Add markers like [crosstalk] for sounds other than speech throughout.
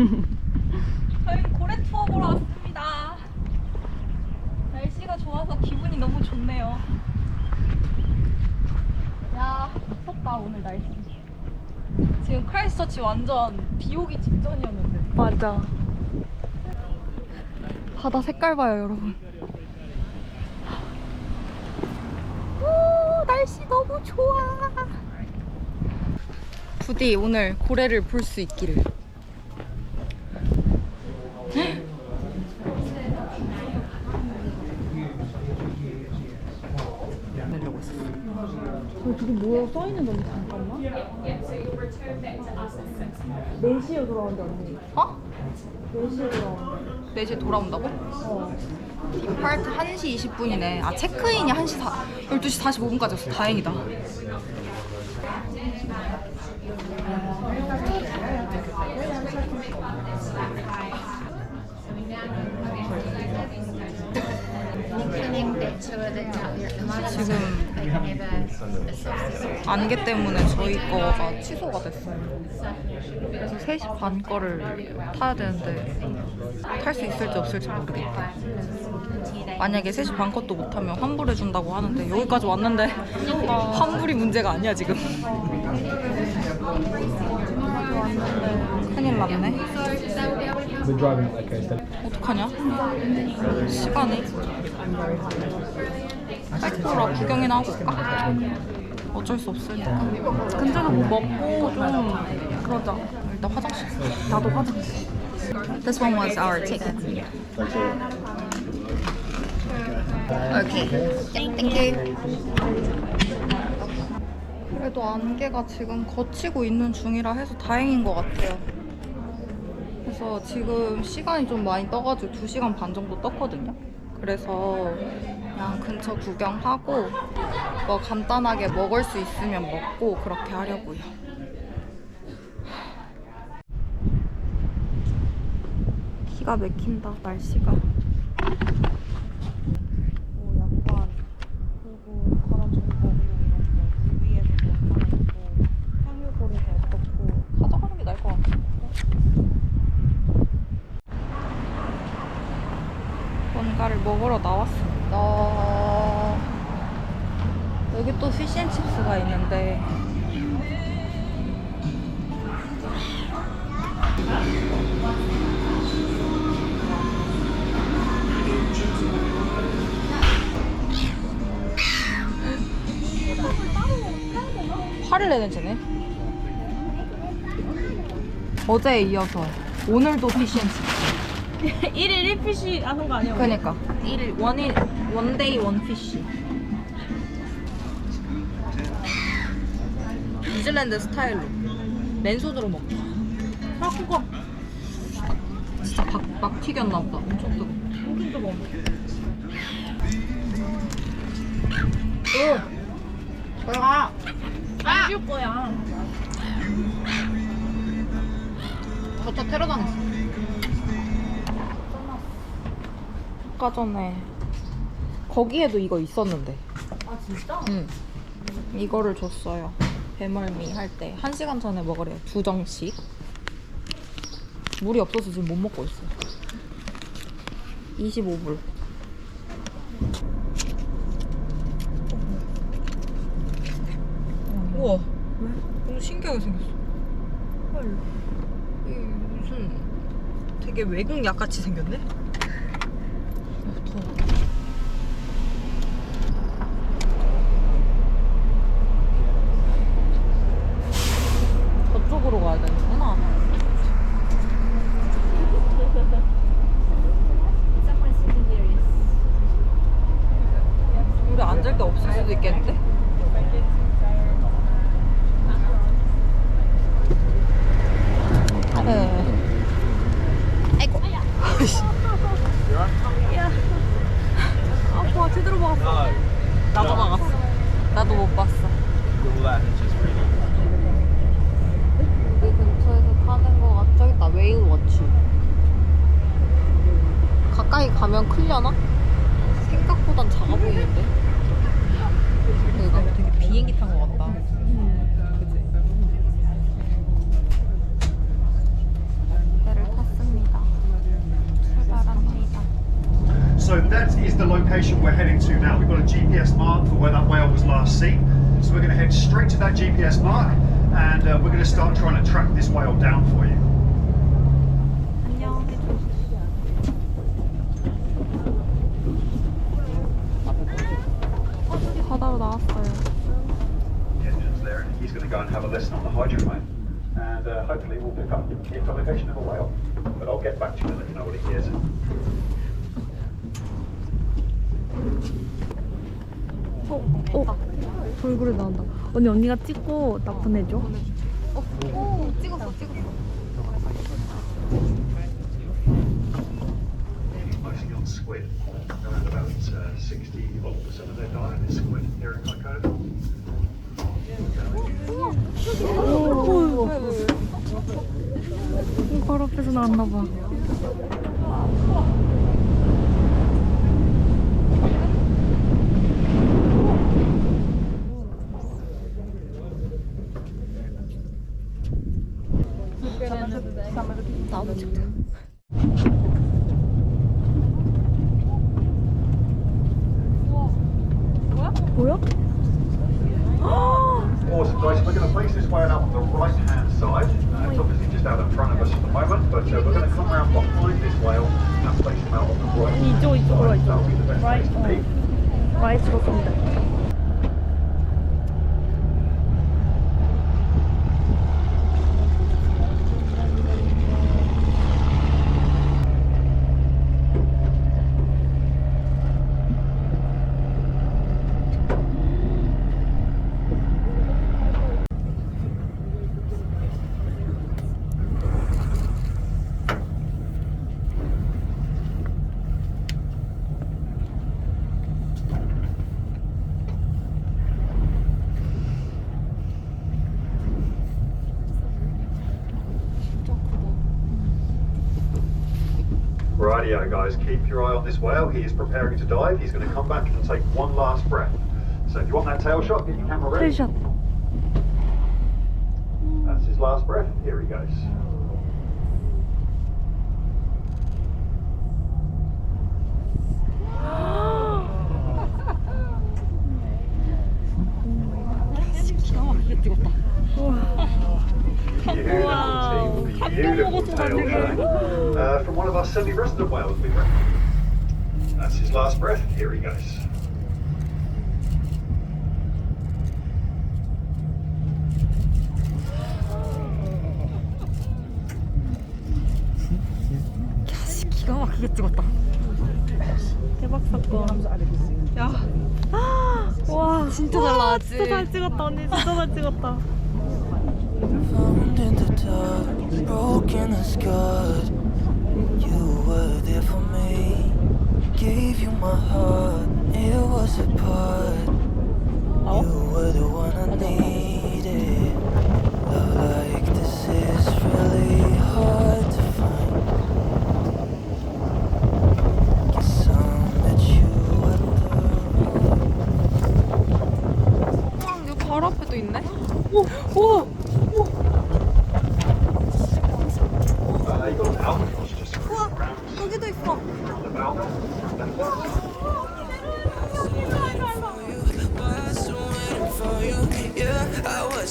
[laughs] 저희 고래 투어 보러 왔습니다. 날씨가 좋아서 기분이 너무 좋네요. 야, 무섭다 오늘 날씨. 지금 크라이스처치 완전 비 오기 직전이었는데. 맞아. 바다 색깔 봐요, 여러분. 오, 날씨 너무 좋아. 부디 오늘 고래를 볼 수 있기를. 내려고 있어. 저기 뭐야 써 있는 건데 잠깐만. 4시에 돌아온다 언니. 어? 4시에 돌아온다. 4시에 돌아온다고? 어. 디파트 1시 20분이네. 아, 체크인이 1시 4, 12시 45분까지였어. 다행이다. 지금 안개 때문에 저희 거가 취소가 됐어요. 그래서 3시 반 거를 타야 되는데 탈 수 있을지 없을지 모르겠다. 만약에 3시 반 것도 못하면 환불해 준다고 하는데 여기까지 왔는데 [laughs] 환불이 문제가 아니야 지금. [laughs] 큰일 났네. The driving, okay, so 어떡하냐? 시간이. 백도라 구경이나 하고 올까? 어쩔 수 없으니까. 근처는 뭐 먹고 좀 그러자. 일단 화장실. 나도 화장실. This one was our ticket. Okay. Thank you. 그래도 안개가 지금 걷히고 있는 중이라 해서 다행인 것 같아요 그래서 지금 시간이 좀 많이 떠가지고 2시간 반 정도 떴거든요. 그래서 그냥 근처 구경하고 뭐 간단하게 먹을 수 있으면 먹고 그렇게 하려고요. 기가 막힌다, 날씨가. 오, 약간 그리고 가라앉은 거 이런 거물 위에서 뭐 하나 있고 향유고리가 어떻고 가져가는 게 나을 것 같아. 뭔가를 먹으러 나왔습니다. 여기 또 피쉬앤칩스가 있는데 화를 내는 쟤네. 어제에 이어서 오늘도 피쉬앤칩스. 1일 1피시 하는 거 아니야? 그러니까. 일 원일 원데이 원피쉬. 뉴질랜드 스타일로. 맨손으로 먹자. 아 그거. 진짜 박, 막 튀겼나 보다. 엄청 뜨거. 좀 먹어. 들어가 안줄 거야. 저차 테러 당했어 아까 전에 거기에도 이거 있었는데. 아 진짜? 응. 이거를 줬어요. 배멀미 할 때. 한 시간 전에 먹으래요. 두 정씩. 물이 없어서 지금 못 먹고 있어요 25불. 우와. 왜? 너무 신기하게 생겼어. 헐. 이 무슨 되게 외국 약같이 생겼네? Mm-hmm. 가까이 가면 클려나? 생각보단 작아 보이는데? 되게 비행기 같다. So that is the location we're heading to now. We've got a GPS mark for where that whale was last seen. So we're going to head straight to that GPS mark and uh, we're going to start trying to track this whale down for you. go and have a listen on the hydrophone. And uh, hopefully we'll pick up the echolocation of a whale. But I'll get back to you and let you know what he hears. 어, 돌고래 나온다. 언니 언니가 찍고 나 보내줘. 오, 찍었어, 찍었어. mostly on squid. Around about uh, 60 odd percent of their diet is squid 오, 바로 앞에서 나왔나 봐. 나도 찍자. 보여? Awesome, guys. We're going to place this whale out on the right hand side. Uh, it's obviously just out in front of us at the moment, but uh, we're going to come around behind this whale and place him out on the right hand 이쪽 이쪽으로 side. 이쪽. That'll be the best place to be. 라이트로 쏜다. radio, guys, keep your eye on this whale. He is preparing to dive. He's going to come back and take one last breath. So if you want that tail shot, get your camera ready. Tail shot. That's his last breath. Here he goes. [laughs] Wow. Beautiful tail turn. Uh, from one of our semi-resident whales we've got. That's his last breath. Here he goes. 기가 막히게 찍었다. 대박 사건. 야, 와, 진짜 잘 와, 나왔지? 진짜 잘 찍었다 언니. 진짜 잘 찍었다. Found in the dark, broken and scarred. You were there for me. Gave you my heart, it was a part. Oh. You were the one I needed. Love like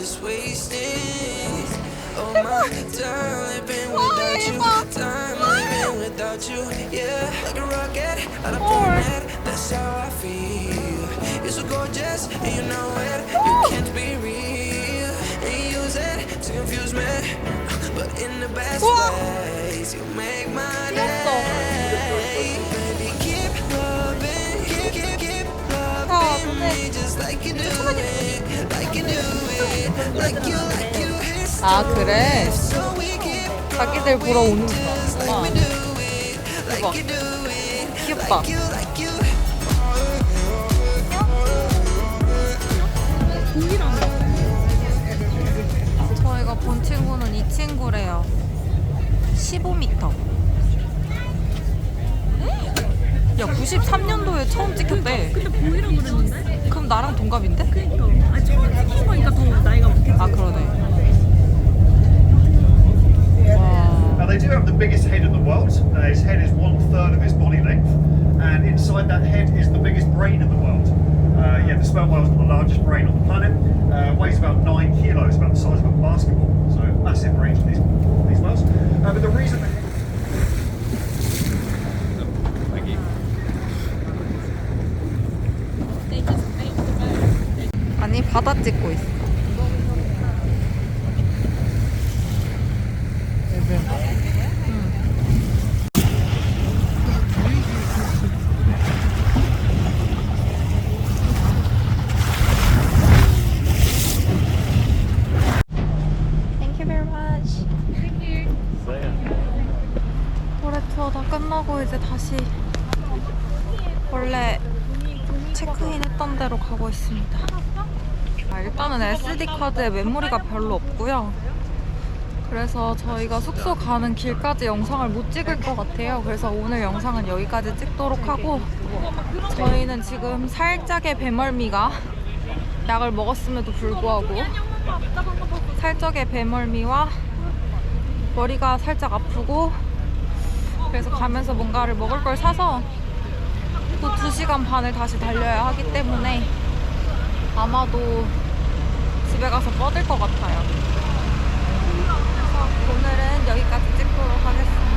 I was just wasting. Oh my time, been without you. Time living without you. Yeah, like a rocket out of planet. That's how I feel. You're so gorgeous, and you know it. You can't be real. And you use it to confuse me, uh, but in the best ways. You make my day. Baby, keep loving, keep, keep, keep loving me just like you do it, 아 그래. 자기들 보러 오는 거구나. 대박. 귀엽다. 저희가 본 친구는 이 친구래요. 15m. 야, 93년도에 처음 찍혔대. 근데 보이라 그랬는데? 그럼 나랑 동갑인데? 그니까. 아, 처음 찍은 거니까 더 나이가 많겠지. 아, 그러네. 와. Now they do have the biggest head in the world. Uh, his head is one third of his body length, and inside that head is the biggest brain in the world. Uh, yeah, the sperm whale's got the largest brain on the planet. Uh, weighs about nine kilos, about the size of a basketball. So massive brains for these these whales. Uh, but the reason. Thank you. 아니 바다 찍고 있어. 다 끝나고 이제 다시 원래 체크인 했던 대로 가고 있습니다. 아, 일단은 SD 카드에 메모리가 별로 없고요. 그래서 저희가 숙소 가는 길까지 영상을 못 찍을 것 같아요. 그래서 오늘 영상은 여기까지 찍도록 하고 저희는 지금 살짝의 배멀미가 약을 먹었음에도 불구하고 살짝의 배멀미와 머리가 살짝 아프고 그래서 가면서 뭔가를 먹을 걸 사서 또 2시간 반을 다시 달려야 하기 때문에 아마도 집에 가서 뻗을 것 같아요. 그래서 오늘은 여기까지 찍도록 하겠습니다.